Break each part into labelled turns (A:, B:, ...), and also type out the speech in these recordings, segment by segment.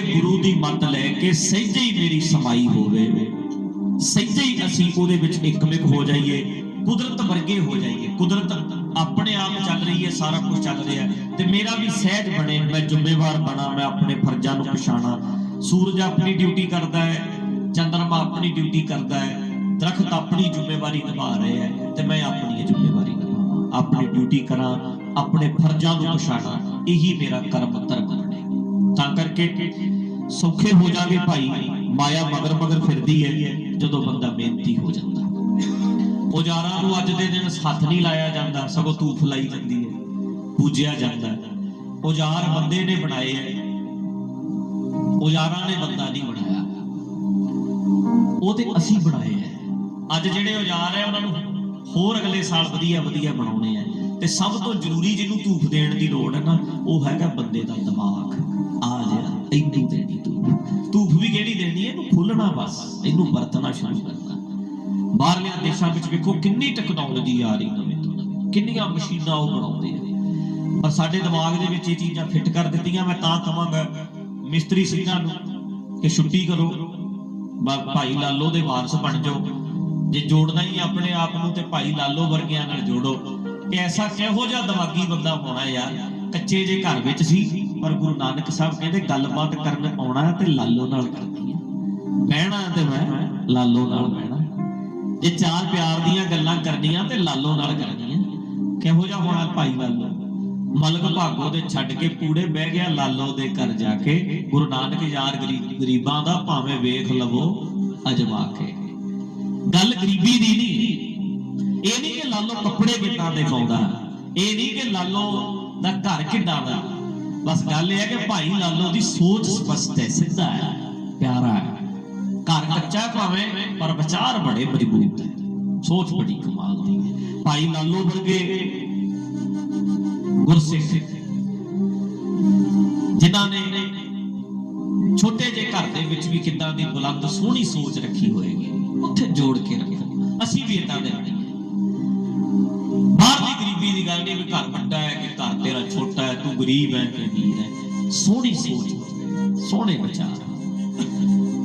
A: ਅੱਗੇ ਗੁਰੂ ਦੀ ਮੱਤ ਲੈ ਕੇ ਸਹਿਜੇ ਹੀ ਮੇਰੀ ਸਮਾਈ ਹੋਵੇ। ਸਹਿਜੇ ਹੀ ਅਸੀਂ ਉਹਦੇ ਵਿੱਚ ਇੱਕਮਿਕ ਹੋ ਜਾਈਏ, ਕੁਦਰਤ ਵਰਗੇ ਹੋ ਜਾਈਏ। ਕੁਦਰਤ ਆਪਣੇ ਆਪ ਚੱਲ ਰਹੀ ਹੈ, ਸਾਰਾ ਕੁਝ ਚੱਲ ਰਿਹਾ ਤੇ ਮੇਰਾ ਵੀ ਸਹਿਜ ਬਣੇ, ਮੈਂ ਜ਼ਿੰਮੇਵਾਰ ਬਣਾ, ਮੈਂ ਆਪਣੇ ਫਰਜ਼ਾਂ ਨੂੰ ਪਛਾਣਾ। ਸੂਰਜ ਆਪਣੀ ਡਿਊਟੀ ਕਰਦਾ ਹੈ, ਚੰਦਰਮਾ ਆਪਣੀ ਡਿਊਟੀ ਕਰਦਾ ਹੈ, ਦਰਖਤ ਆਪਣੀ ਜ਼ਿੰਮੇਵਾਰੀ ਨਿਭਾ ਰਹੇ ਹੈ ਤੇ ਮੈਂ ਆਪਣੀ ਇਹ ਜ਼ਿੰਮੇਵਾਰੀ ਨਿਭਾਵਾਂ। ਆਪਣੀ ਡਿਊਟੀ ਕਰਾਂ, ਆਪਣੇ ਫਰਜ਼ਾਂ ਨੂੰ ਪਛਾਣਾ, ਇਹੀ ਮੇਰਾ ਕਰਮ ਧਰਮ ਬਣੇ ਤਾਂ ਕਰਕੇ ਸੌਖੇ ਹੋ ਜਾਗੇ ਭਾਈ, ਮਾਇਆ ਮਗਰ ਮਗਰ ਫਿਰਦੀ ਹੈ, ਜਦੋਂ ਬੰਦਾ ਬੇਨਤੀ ਹੋ ਜਾਂਦਾ। ਔਜ਼ਾਰਾਂ ਨੂੰ ਅੱਜ ਦੇ ਦਿਨ ਹੱਥ ਨਹੀਂ ਲਾਇਆ ਜਾਂਦਾ, ਸਗੋਂ ਧੂਫ ਲਾਈ ਜਾਂਦੀ ਹੈ, ਪੂਜਿਆ ਜਾਂਦਾ ਹੈ। ਔਜ਼ਾਰ ਬੰਦੇ ਨੇ ਬਣਾਏ ਹੈ, ਔਜ਼ਾਰਾਂ ਨੇ ਬੰਦਾ ਨਹੀਂ ਬਣਾਇਆ। ਉਹ ਤੇ ਅਸੀਂ ਬਣਾਏ ਹੈ। ਅੱਜ ਜਿਹੜੇ ਔਜ਼ਾਰ ਹੈ, ਉਹਨਾਂ ਨੂੰ ਹੋਰ ਅਗਲੇ ਸਾਲ ਵਧੀਆ ਵਧੀਆ ਬਣਾਉਣੇ ਆ ਤੇ ਸਭ ਤੋਂ ਜ਼ਰੂਰੀ ਜਿਹਨੂੰ ਧੂਫ ਦੇਣ ਦੀ ਲੋੜ ਹੈ ਨਾ, ਉਹ ਹੈਗਾ ਬੰਦੇ ਦਾ ਦਿਮਾਗ। ਆ ਜਿਹੜਾ ਖੁੱਲਣਾ ਬਸ, ਇਹਨੂੰ ਵਰਤਣਾ ਸ਼ੁਰੂ ਕਰਨਾ ਬਾਹਰਲਿਆਂ ਦੇਸ਼ਾਂ ਵਿੱਚ ਵੇਖੋ ਕਿੰਨੀ ਟੈਕਨੋਲੋਜੀ ਆ ਰਹੀ ਨਵੇਂ ਤੋਂ ਨਵੀਂ, ਕਿੰਨੀਆਂ ਮਸ਼ੀਨਾਂ ਉਹ ਬਣਾਉਂਦੇ ਆ। ਪਰ ਸਾਡੇ ਦਿਮਾਗ ਦੇ ਵਿੱਚ ਇਹ ਚੀਜ਼ਾਂ ਫਿੱਟ ਕਰ ਦਿੱਤੀਆਂ, ਮੈਂ ਤਾਂ ਕਹਾਂਗਾ ਮਿਸਤਰੀ ਸਿੰਘਾਂ ਨੂੰ ਕਿ ਛੁੱਟੀ ਕਰੋ ਭਾਈ ਲਾਲੋ ਦੇ ਵਾਰਸ ਬਣ ਜਾਓ। ਜੇ ਜੋੜਨਾ ਹੀ ਆਪਣੇ ਆਪ ਨੂੰ ਤੇ ਭਾਈ ਲਾਲੋ ਵਰਗਿਆਂ ਨਾਲ ਜੋੜੋ, ਕਿ ਐਸਾ ਕਿਹੋ ਜਿਹਾ ਦਿਮਾਗੀ ਬੰਦਾ ਹੋਣਾ ਯਾਰ, ਕੱਚੇ ਜੇ ਘਰ ਵਿੱਚ ਸੀ, ਪਰ ਗੁਰੂ ਨਾਨਕ ਸਾਹਿਬ ਕਹਿੰਦੇ ਗੱਲਬਾਤ ਕਰਨ ਆਉਣਾ ਤੇ ਲਾਲੋ ਨਾਲ ਕਰਨਾ। ਬਹਿਣਾ ਤੇ ਮੈਂ ਲਾਲੋ ਨਾਲ ਬਹਿਣਾ। ਜੇ ਚਾਰ ਪਿਆਰ ਦੀਆਂ ਗੱਲਾਂ ਕਰਨੀਆਂ ਤੇ ਲਾਲੋ ਨਾਲ ਕਰਨੀਆਂ। ਕਿਹੋ ਜਿਹਾ ਹੋਣਾ ਭਾਈ ਲਾਲੋ? ਮਲਕ ਭਾਗੋ ਦੇ ਛੱਡ ਕੇ ਪੂੜੇ ਬਹਿ ਗਿਆ ਲਾਲੋ ਦੇ ਘਰ ਜਾ ਕੇ। ਗੁਰੂ ਨਾਨਕ ਯਾਰ ਗਰੀਬਾਂ ਦਾ ਭਾਵੇਂ ਵੇਖ ਲਵੋ, ਅਜਮਾ ਕੇ। ਗੱਲ ਗਰੀਬੀ ਦੀ ਨਹੀਂ। ਇਹ ਨਹੀਂ ਕਿ ਲਾਲੋ ਕੱਪੜੇ ਕਿੱਦਾਂ ਦੇ ਪਾਉਂਦਾ ਇਹ ਨਹੀਂ ਕਿ ਲਾਲੋ ਦਾ ਘਰ ਕਿੱਦਾਂ ਦਾ। ਬਸ ਗੱਲ ਇਹ ਹੈ ਕਿ ਭਾਈ ਲਾਲੋ ਦੀ ਸੋਚ ਸਪਸ਼ਟ ਹੈ, ਸਿੱਧਾ ਹੈ, ਪਿਆਰਾ ਹੈ। ਘਰ ਕੱਚਾ ਭਾਵੇਂ, ਪਰ ਵਿਚਾਰ ਬੜੇ ਮਜ਼ਬੂਤ ਹੈ। ਸੋਚ ਬੜੀ ਕਮਾਲ ਦੀ ਹੈ। ਭਾਈ ਲਾਲੋ ਵਰਗੇ ਗੁਰਸਿੱਖ, ਜਿਨ੍ਹਾਂ ਨੇ ਛੋਟੇ ਜਿਹੇ ਘਰ ਦੇ ਵਿੱਚ ਵੀ ਕਿੱਦਾਂ ਦੀ ਬੁਲੰਦ, ਸੋਹਣੀ ਸੋਚ ਰੱਖੀ ਹੋਏਗੀ ਉੱਥੇ ਜੋੜ ਕੇ ਰੱਖੋ। ਅਸੀਂ ਵੀ ਇਦਾਂ ਦੇ ਨਹੀਂ ਬਾਹਰ ਦੀ ਗਰੀਬੀ ਦੀ ਗੱਲ ਨਹੀਂ ਵੀ ਘਰ ਵੱਡਾ ਹੈ ਕਿ ਘਰ ਤੇਰਾ ਛੋਟਾ ਹੈ, ਤੂੰ ਗਰੀਬ ਹੈ ਕਿ ਅਮੀਰ ਹੈ। ਸੋਹਣੀ ਸੋਚ, ਸੋਹਣੇ ਵਿਚਾਰ।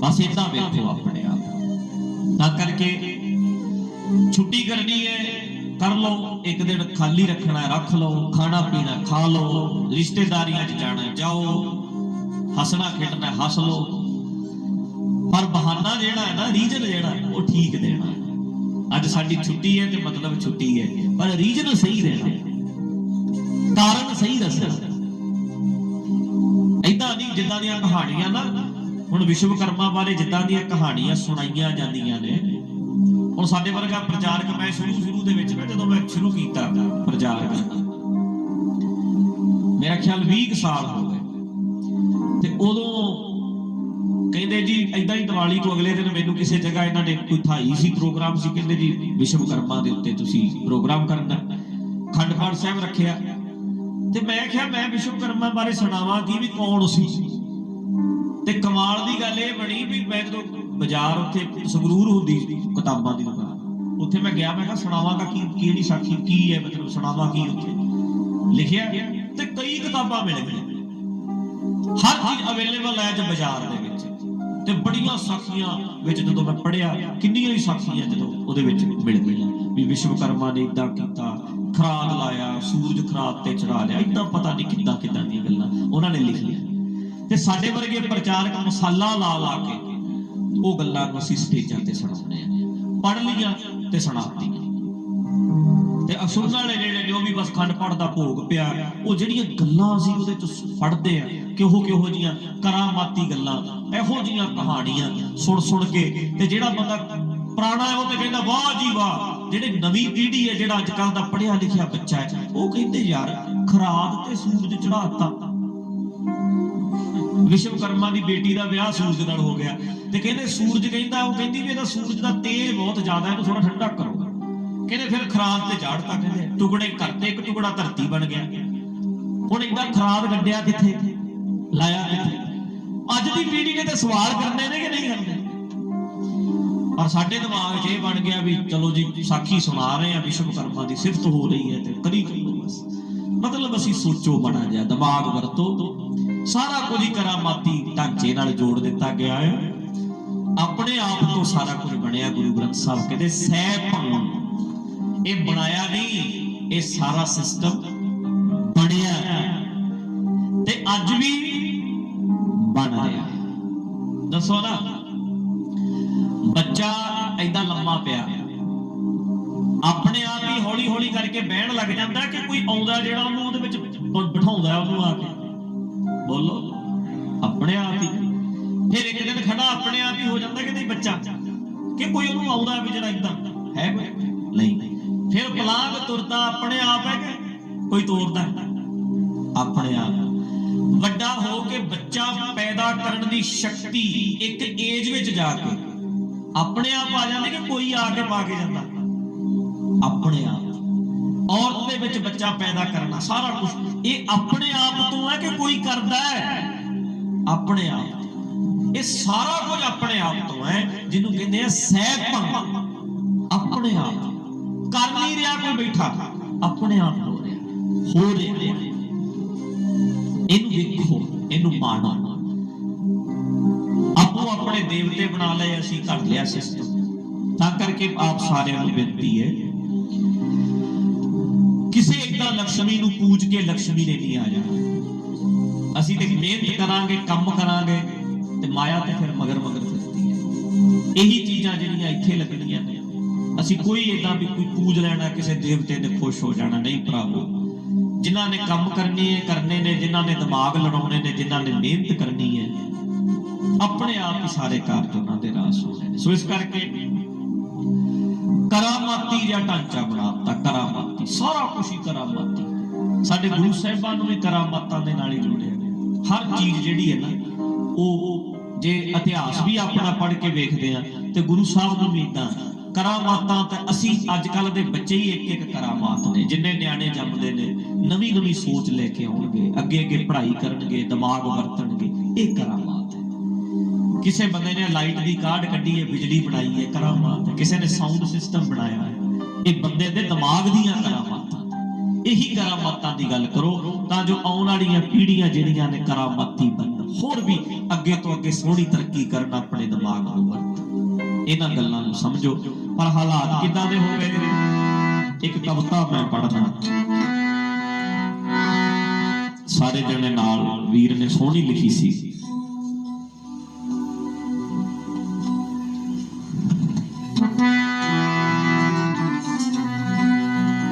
A: ਬਸ ਇਦਾਂ ਵੇਖੋ ਆਪਣੇ ਆਪ। ਤਾਂ ਕਰਕੇ ਛੁੱਟੀ ਕਰਨੀ ਹੈ, ਕਰ ਲਓ, ਇੱਕ ਦਿਨ ਖਾਲੀ ਰੱਖਣਾ, ਰੱਖ ਲਓ, ਖਾਣਾ ਪੀਣਾ ਖਾ ਲਓ, ਰਿਸ਼ਤੇਦਾਰੀਆਂ 'ਚ ਜਾਣਾ, ਜਾਓ, ਹੱਸਣਾ ਖੇਡਣਾ, ਹੱਸ ਲਓ। ਪਰ ਬਹਾਨਾ ਜਿਹੜਾ ਹੈ ਨਾ ਰੀਜਨ ਜਿਹੜਾ, ਉਹ ਠੀਕ ਦੇਣਾ। ਅੱਜ ਸਾਡੀ ਛੁੱਟੀ ਹੈ ਤੇ ਮਤਲਬ ਛੁੱਟੀ ਹੈ, ਪਰ ਰੀਜਨ ਸਹੀ ਦੇਣਾ ਕਾਰਨ ਸਹੀ ਦੱਸਣਾ। ਇਦਾਂ ਨਹੀਂ, ਜਿੱਦਾਂ ਦੀਆਂ ਕਹਾਣੀਆਂ ਨਾ ਹੁਣ ਵਿਸ਼ਵਕਰਮਾ ਬਾਰੇ ਜਿੱਦਾਂ ਦੀਆਂ ਕਹਾਣੀਆਂ ਸੁਣਾਈਆਂ ਜਾਂਦੀਆਂ ਨੇ, ਹੁਣ ਸਾਡੇ ਵਰਗਾ ਪ੍ਰਚਾਰਕ ਮੈਂ ਸ਼ੁਰੂ ਸ਼ੁਰੂ ਦੇ ਵਿੱਚ ਨਾ ਜਦੋਂ ਮੈਂ ਸ਼ੁਰੂ ਕੀਤਾ ਪ੍ਰਚਾਰ ਕਰਨਾ ਮੇਰਾ ਖਿਆਲ 20 ਸਾਲ ਹੋ ਗਏ। ਤੇ ਉਦੋਂ ਕਹਿੰਦੇ ਜੀ ਐਦਾਂ ਹੀ ਦੀਵਾਲੀ ਤੋਂ ਅਗਲੇ ਦਿਨ ਮੈਨੂੰ ਕਿਸੇ ਜਗ੍ਹਾ ਇਹਨਾਂ ਨੇ ਕੋਈ ਥਾਈ ਸੀ ਪ੍ਰੋਗਰਾਮ ਸੀ, ਕਹਿੰਦੇ ਜੀ ਵਿਸ਼ਵਕਰਮਾ ਦੇ ਉੱਤੇ ਤੁਸੀਂ ਪ੍ਰੋਗਰਾਮ ਕਰਨਾ ਖੰਡ ਪਾਠ ਸਾਹਿਬ ਰੱਖਿਆ। ਤੇ ਮੈਂ ਕਿਹਾ, ਮੈਂ ਵਿਸ਼ਵਕਰਮਾ ਬਾਰੇ ਸੁਣਾਵਾਂ ਕੀ ਵੀ ਕੌਣ ਸੀ? ਤੇ ਕਮਾਲ ਦੀ ਗੱਲ ਇਹ ਬਣੀ ਵੀ ਮੈਂ ਜਦੋਂ ਬਾਜ਼ਾਰ ਉੱਥੇ ਸੰਗਰੂਰ ਹੁੰਦੀ ਸੀ ਕਿਤਾਬਾਂ ਦੀ ਦੁਕਾਨ, ਉੱਥੇ ਮੈਂ ਗਿਆ, ਮੈਂ ਕਿਹਾ ਸੁਣਾਵਾਂਗਾ ਕੀ, ਕਿਹੜੀ ਸਾਖੀ, ਕੀ ਹੈ, ਮਤਲਬ ਸੁਣਾਵਾਂ ਕੀ ਉੱਥੇ? ਲਿਖਿਆ ਤੇ ਕਈ ਕਿਤਾਬਾਂ ਮਿਲ ਗਈਆਂ। ਹਰ ਚੀਜ਼ ਅਵੇਲੇਬਲ ਹੈ ਅੱਜ ਬਾਜ਼ਾਰ ਦੇ ਵਿੱਚ। ਤੇ ਬੜੀਆਂ ਸਾਖੀਆਂ ਵਿੱਚ ਜਦੋਂ ਮੈਂ ਪੜਿਆ ਕਿੰਨੀਆਂ ਹੀ ਸਾਖੀਆਂ ਜਦੋਂ ਉਹਦੇ ਵਿੱਚ ਮਿਲ ਗਈਆਂ। ਵੀ ਵਿਸ਼ਵਕਰਮਾ ਨੇ ਇਦਾਂ ਕੀਤਾ ਖਰਾਦ ਲਾਇਆ, ਸੂਰਜ ਖਰਾਦ ਤੇ ਚੜਾ ਲਿਆ, ਇਦਾਂ ਪਤਾ ਨਹੀਂ ਕਿੱਦਾਂ ਕਿੱਦਾਂ ਦੀਆਂ ਗੱਲਾਂ ਉਹਨਾਂ ਨੇ ਲਿਖੀਆਂ ਤੇ ਸਾਡੇ ਵਰਗੇ ਪ੍ਰਚਾਰਕ ਮਸਾਲਾ ਲਾ ਲਾ ਕੇ ਉਹ ਗੱਲਾਂ ਨੂੰ ਅਸੀਂ ਸਟੇਜਾਂ ਤੇ ਸੁਣਾਉਂਦੇ ਆ ਪੜ੍ਹ ਲੀਆਂ ਤੇ ਸੁਣਾਤੀਆਂ। ਤੇ ਅਸੁਰਨ ਵਾਲੇ ਜਿਹੜੇ ਨੇ ਉਹ ਵੀ ਬਸ ਖੰਡ ਪੜ ਦਾ ਭੋਗ ਪਿਆ। ਉਹ ਜਿਹੜੀਆਂ ਗੱਲਾਂ ਅਸੀਂ ਉਹਦੇ ਚ ਫੜਦੇ ਆ ਕਿਹੋ ਕਿਹੋ ਜੀਆਂ ਕਰਾਮਾਤੀ ਗੱਲਾਂ, ਇਹੋ ਜੀਆਂ ਕਹਾਣੀਆਂ ਸੁਣ ਸੁਣ ਕੇ ਤੇ ਜਿਹੜਾ ਬੰਦਾ ਪੁਰਾਣਾ ਹੈ, ਉਹ ਤੇ ਕਹਿੰਦਾ, ਵਾਹ ਜੀ ਵਾਹ, ਜਿਹੜੇ ਨਵੀਂ ਪੀੜ੍ਹੀ ਹੈ, ਜਿਹੜਾ ਅੱਜ ਕੱਲ ਦਾ ਪੜ੍ਹਿਆ ਲਿਖਿਆ ਬੱਚਾ ਹੈ, ਉਹ ਕਹਿੰਦੇ, ਯਾਰ, ਖਰਾਦ ਤੇ ਸੂਰਜ ਚੜਾਤਾ ਵਿਸ਼ਵਕਰਮਾ ਦੀ ਬੇਟੀ ਦਾ ਵਿਆਹ ਸੂਰਜ ਨਾਲ ਹੋ ਗਿਆ। ਤੇ ਕਹਿੰਦੇ ਸੂਰਜ ਕਹਿੰਦਾ, ਉਹ ਕਹਿੰਦੀ ਵੀ ਇਹਦਾ ਸੂਰਜ ਦਾ ਤੇਲ ਬਹੁਤ ਜ਼ਿਆਦਾ ਇਹਨੂੰ ਥੋੜਾ ਠੰਡਾ ਕਰੋ। ਕਹਿੰਦੇ ਫਿਰ ਖਰਾਦ ਤੇ ਝਾੜਤਾ, ਕਹਿੰਦੇ ਟੁਕੜੇ ਕਰਤੇ, ਇੱਕ ਟੁਕੜਾ ਧਰਤੀ ਬਣ ਗਿਆ। ਹੁਣ ਇੰਦਾ ਖਰਾਦ ਗੱਡਿਆ ਕਿੱਥੇ? ਲਾਇਆ ਕਿੱਥੇ? ਅੱਜ ਦੀ ਪੀੜ੍ਹੀ ਨੇ ਤੇ ਸਵਾਲ ਕਰਨੇ ਨੇ ਕਿ ਨਹੀਂ ਕਰਨੇ? ਪਰ ਸਾਡੇ ਦਿਮਾਗ 'ਚ ਇਹ ਬਣ ਗਿਆ ਵੀ ਚਲੋ ਜੀ, ਸਾਖੀ ਸੁਣਾ ਰਹੇ ਆ ਵਿਸ਼ਵਕਰਮਾ ਦੀ ਸਿਫਤ ਹੋ ਰਹੀ ਹੈ ਤੇ ਕਰੀ ਚੱਲੋ ਬਸ। ਮਤਲਬ ਅਸੀਂ ਸੋਚੋ ਬਣਾ ਜਾ ਦਿਮਾਗ ਵਰਤੋ। ਸਾਰਾ ਕੁਝ ਹੀ ਕਰਾਮਾਤੀ ਢਾਂਚੇ ਨਾਲ ਜੋੜ ਦਿੱਤਾ ਗਿਆ ਹੈ। ਆਪਣੇ ਆਪ ਤੋਂ ਸਾਰਾ ਕੁਝ ਬਣਿਆ ਗੁਰੂ ਗ੍ਰੰਥ ਸਾਹਿਬ ਕਹਿੰਦੇ, ਸਹਿ ਭੰਗ ਇਹ ਬਣਾਇਆ ਨਹੀਂ, ਇਹ ਸਾਰਾ ਸਿਸਟਮ ਬਣਿਆ ਤੇ ਅੱਜ ਵੀ ਬਣ ਰਿਹਾ ਦੱਸੋ ਨਾ। ਬੱਚਾ ਐਦਾਂ ਲੰਮਾ ਪਿਆ। ਆਪਣੇ ਆਪ ਹੀ ਹੌਲੀ ਹੌਲੀ ਕਰਕੇ ਬਹਿਣ ਲੱਗ ਜਾਂਦਾ ਕਿ ਕੋਈ ਆਉਂਦਾ ਜਿਹੜਾ ਉਹਨੂੰ ਉਹਦੇ ਵਿੱਚ ਬਿਠਾਉਂਦਾ ਉਹਨੂੰ ਆ ਕੇ। ਬੋਲੋ। ਆਪਣੇ ਆਪ ਹੀ। ਫਿਰ ਇੱਕ ਦਿਨ ਖੜਾ ਆਪਣੇ ਆਪ ਹੀ ਹੋ ਜਾਂਦਾ ਕਿ ਨਹੀਂ ਬੱਚਾ। ਕਿ ਕੋਈ ਉਹਨੂੰ ਆਉਂਦਾ ਵੀ ਜਿਹੜਾ ਇਦਾਂ ਹੈ ਨਹੀਂ। ਫਿਰ ਪਲਾਂਗ ਤੁਰਦਾ ਆਪਣੇ ਆਪ ਹੈ ਕਿ ਕੋਈ ਤੋਰਦਾ? ਆਪਣੇ ਆਪ। ਵੱਡਾ ਹੋ ਕੇ ਬੱਚਾ ਪੈਦਾ ਕਰਨ ਦੀ ਸ਼ਕਤੀ ਇੱਕ ਏਜ ਵਿੱਚ ਜਾ ਕੇ ਆਪਣੇ ਆਪ ਆ ਜਾਂਦੀ ਕਿ ਕੋਈ ਆ ਕੇ ਪਾ ਕੇ ਜਾਂਦਾ। ਆਪਣੇ ਆਪ। ਔਰਤ ਦੇ ਵਿੱਚ ਬੱਚਾ ਪੈਦਾ ਕਰਨਾ, ਸਾਰਾ ਕੁਝ ਇਹ ਆਪਣੇ ਆਪ ਤੋਂ ਹੈ ਕਿ ਕੋਈ ਕਰਦਾ ਹੈ? ਆਪਣੇ ਆਪ ਇਹ ਸਾਰਾ ਕੁਝ ਆਪਣੇ ਆਪ ਤੋਂ ਹੈ, ਜਿਹਨੂੰ ਕਹਿੰਦੇ ਆ ਸਹਿ ਭੰਗ। ਆਪਣੇ ਆਪ ਕਰ ਨਹੀਂ ਰਿਹਾ ਕੋਈ ਬੈਠਾ, ਆਪਣੇ ਆਪ ਹੋ ਰਿਹਾ। ਹੋ ਰਿਹਾ। ਇਹਨੂੰ ਦੇਖੋ ਇਹਨੂੰ ਮਾਣੋ। ਆਪੋ ਆਪਣੇ ਦੇਵਤੇ ਬਣਾ ਲਏ, ਅਸੀਂ ਕਰ ਲਿਆ ਸਿਸਟਮ ਤਾਂ ਕਰਕੇ ਆਪ ਸਾਰਿਆਂ ਨੂੰ ਬੇਨਤੀ ਹੈ ਇਸੇ ਇਕਤਾ ਲక్ష్ਮੀ ਨੂੰ ਪੂਜ ਕੇ ਲక్ష్ਮੀ ਦੇ ਨਹੀਂ ਆ ਜਾਣਾ। ਅਸੀਂ ਤੇ ਮਿਹਨਤ ਕਰਾਂਗੇ, ਕੰਮ ਕਰਾਂਗੇ ਤੇ ਮਾਇਆ ਤੇ ਫਿਰ ਮਗਰ ਮਗਰ ਫਿਰਦੀ ਹੈ ਇਹੀ ਚੀਜ਼ਾਂ ਜਿਹੜੀਆਂ ਇੱਥੇ ਲੱਗਣੀਆਂ ਨੇ। ਅਸੀਂ ਕੋਈ ਇਦਾਂ ਵੀ ਕੋਈ ਪੂਜ ਲੈਣਾ, ਕਿਸੇ ਦੇਵਤੇ ਨੇ ਖੁਸ਼ ਹੋ ਜਾਣਾ, ਨਹੀਂ ਭਰਾਵੋ। ਜਿਨ੍ਹਾਂ ਨੇ ਕੰਮ ਕਰਨੀ ਹੈ, ਕਰਨੇ ਨੇ, ਜਿਨ੍ਹਾਂ ਨੇ ਦਿਮਾਗ ਲੜਾਉਣੇ ਨੇ, ਜਿਨ੍ਹਾਂ ਨੇ ਮਿਹਨਤ ਕਰਨੀ ਹੈ, ਆਪਣੇ ਆਪ ਹੀ ਸਾਰੇ ਕਾਰਜ ਉਹਨਾਂ ਦੇ ਰਾਸ ਹੋ ਨੇ। ਸੋ ਇਸ ਕਰਕੇ ਕਰਾਮਾਤੀ ਜਾਂ ਢਾਂਚਾ ਬਣਾਤਾ, ਕਰਾਮਾਤੀ। ਸਾਰਾ ਕੁਝ ਹੀ ਕਰਾਮਾਤੀ। ਸਾਡੇ ਗੁਰੂ ਸਾਹਿਬਾਂ ਨੂੰ ਵੀ ਕਰਾਮਾਤਾਂ ਦੇ ਨਾਲ ਹੀ ਜੋੜਿਆ ਗਿਆ। ਹਰ ਚੀਜ਼ ਜਿਹੜੀ ਹੈ ਨਾ, ਉਹ ਜੇ ਇਤਿਹਾਸ ਵੀ ਆਪਣਾ ਪੜ੍ਹ ਕੇ ਵੇਖਦੇ ਆ ਤੇ ਗੁਰੂ ਸਾਹਿਬ ਨੂੰ ਵੀ ਇਦਾਂ ਕਰਾਮਾਤਾਂ ਤਾਂ ਅਸੀਂ ਅੱਜ ਕੱਲ ਦੇ ਬੱਚੇ ਹੀ ਇੱਕ ਇੱਕ ਕਰਾਮਾਤ ਨੇ, ਜਿੰਨੇ ਨਿਆਣੇ ਜੰਮਦੇ ਨੇ ਨਵੀਂ ਨਵੀਂ ਸੋਚ ਲੈ ਕੇ ਆਉਣਗੇ ਅੱਗੇ ਅੱਗੇ ਪੜ੍ਹਾਈ ਕਰਨਗੇ, ਦਿਮਾਗ ਵਰਤਣਗੇ, ਇਹ ਕਰਾਮਾਤ ਹੈ। ਕਿਸੇ ਬੰਦੇ ਨੇ ਲਾਈਟ ਦੀ ਕਾਢ ਕੱਢੀ ਹੈ, ਬਿਜਲੀ ਬਣਾਈ ਹੈ, ਕਰਾਮਾਤ ਹੈ। ਕਿਸੇ ਨੇ ਸਾਊਂਡ ਸਿਸਟਮ ਬਣਾਇਆ ਹੈ। ਇਹ ਬੰਦੇ ਦੇ ਦਿਮਾਗ ਦੀਆਂ ਕਰਾਮਾਤਾਂ। ਇਹੀ ਕਰਾਮਾਤਾਂ ਦੀ ਗੱਲ ਕਰੋ, ਤਾਂ ਜੋ ਆਉਣ ਵਾਲੀਆਂ ਪੀੜ੍ਹੀਆਂ ਜਿਹੜੀਆਂ ਨੇ ਕਰਾਮਾਤੀ ਬਣਨ। ਹੋਰ ਵੀ ਅੱਗੇ ਤੋਂ ਅੱਗੇ ਸੋਹਣੀ ਤਰੱਕੀ ਕਰਨ ਆਪਣੇ ਦਿਮਾਗ ਨੂੰ ਵਰਤਣ। ਇਹਨਾਂ ਗੱਲਾਂ ਨੂੰ ਸਮਝੋ। ਪਰ ਹਾਲਾਤ ਕਿੱਦਾਂ ਦੇ ਹੋ ਗਏ ਨੇ? ਇੱਕ ਕਵਿਤਾ ਮੈਂ ਪੜ੍ਹਦਾ। ਸਾਰੇ ਜਣੇ ਨਾਲ ਵੀਰ ਨੇ ਸੋਹਣੀ ਲਿਖੀ ਸੀ।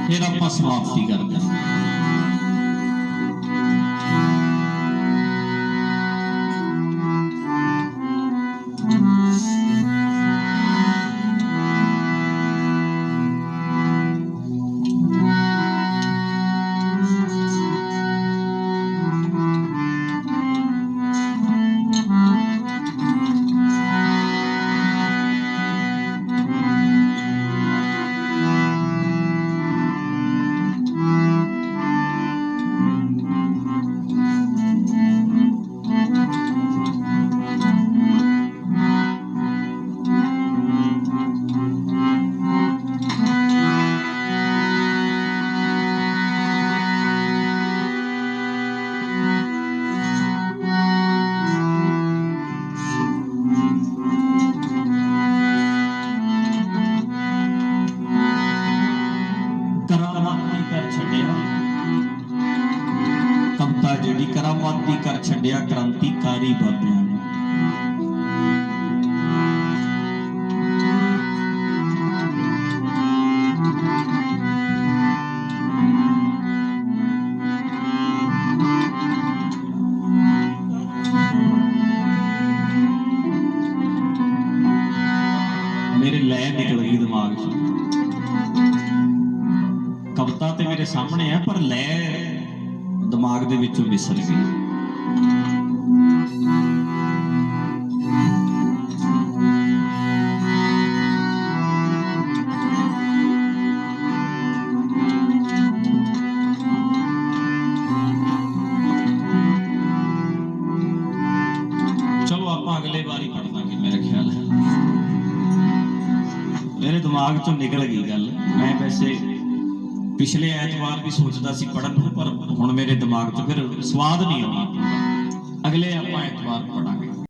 A: ਫਿਰ ਆਪਾਂ ਸਮਾਪਤੀ ਕਰਦੇ ਹਾਂ। ਛੱਡਿਆ ਕ੍ਰਾਂਤੀਕਾਰੀ ਬਾਬਿਆਂ ਨੇ। ਮੇਰੇ ਲੈ ਨਿਕਲ ਗਈ ਦਿਮਾਗ 'ਚ। ਕਵਿਤਾ ਤੇ ਮੇਰੇ ਸਾਹਮਣੇ ਆ, ਪਰ ਲੈ ਦਿਮਾਗ ਦੇ ਵਿੱਚੋਂ ਵਿਸਰ ਗਈ। ਦਿਮਾਗ ਚੋਂ ਨਿਕਲ ਗਈ ਗੱਲ। ਮੈਂ ਵੈਸੇ ਪਿਛਲੇ ਐਤਵਾਰ ਵੀ ਸੋਚਦਾ ਸੀ ਪੜਨ ਨੂੰ, ਪਰ ਹੁਣ ਮੇਰੇ ਦਿਮਾਗ 'ਚ ਫਿਰ ਸਵਾਦ ਨਹੀਂ ਆਉਣਾ ਅਗਲੇ ਆਪਾਂ ਐਤਵਾਰ ਪੜਾਂਗੇ।